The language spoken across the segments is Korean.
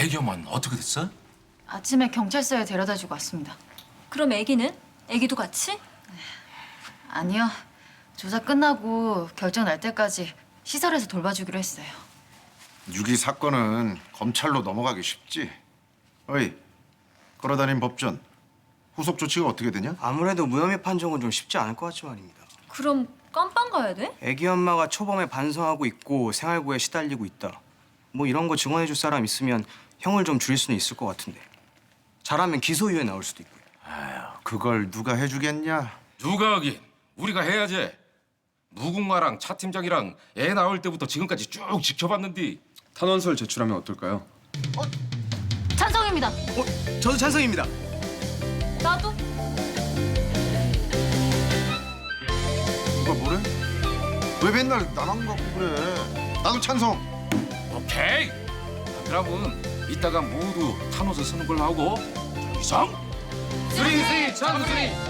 애기 엄마는 어떻게 됐어? 아침에 경찰서에 데려다 주고 왔습니다. 그럼 애기는? 애기도 같이? 아니요. 조사 끝나고 결정 날 때까지 시설에서 돌봐주기로 했어요. 유기 사건은 검찰로 넘어가기 쉽지. 어이, 끌어다닌 법전 후속 조치가 어떻게 되냐? 아무래도 무혐의 판정은 좀 쉽지 않을 것 같지 말입니다. 그럼 깜빵 가야 돼? 애기 엄마가 초범에 반성하고 있고 생활고에 시달리고 있다. 뭐 이런 거 증언해 줄 사람 있으면 형을 좀 줄일 수는 있을 것 같은데. 잘하면 기소유예 나올 수도 있고요. 그걸 누가 해주겠냐? 누가 하긴 우리가 해야지. 무궁화랑 차 팀장이랑 애 나올 때부터 지금까지 쭉 지켜봤는데 탄원서를 제출하면 어떨까요? 찬성입니다. 어, 저도 찬성입니다. 나도. 누가 뭐래? 왜 맨날 나만 갖고 그래? 나도 찬성. 오케이. 그러면 이따가 모두 탄호서 쓰는 걸로 하고 이상. 쓰리 쓰리 찬쓰리.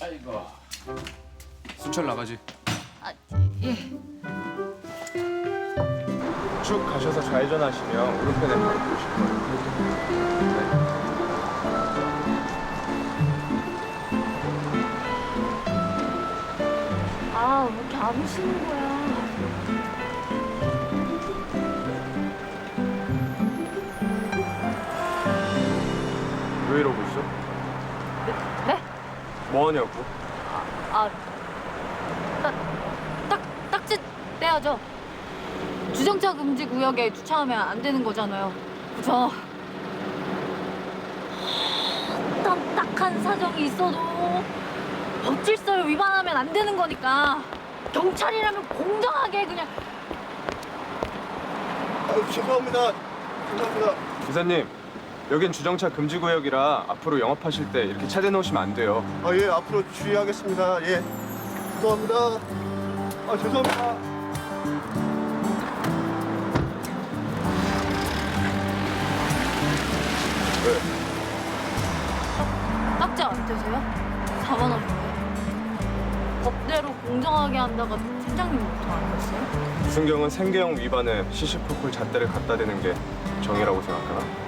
아이고. 순찰 나가지. 아, 예. 쭉 가셔서 좌회전하시면 오른편에 바로 보실 거예요. 안 오시는 거야? 왜 이러고 있어? 네? 뭐 하냐고? 아, 딱, 딱, 딱지 떼야죠. 주정차 금지 구역에 주차하면 안 되는 거잖아요. 그죠? 딱딱한 사정이 있어도 법 질서를 위반하면 안 되는 거니까 경찰이라면 공정하게 그냥 죄송합니다. 죄송합니다. 기사님, 여긴 주정차 금지 구역이라 앞으로 영업하실 때 이렇게 차 대 놓으시면 안 돼요. 아, 예, 앞으로 주의하겠습니다. 예. 죄송합니다. 아, 죄송합니다. 딱지 안 떼세요? 4만 원인데. 법대로 공정하게 한다가 팀장님부터 아니었어요? 이승경은 생계형 위반에 시시콜콜 잣대를 갖다 대는 게 정의라고 생각하나?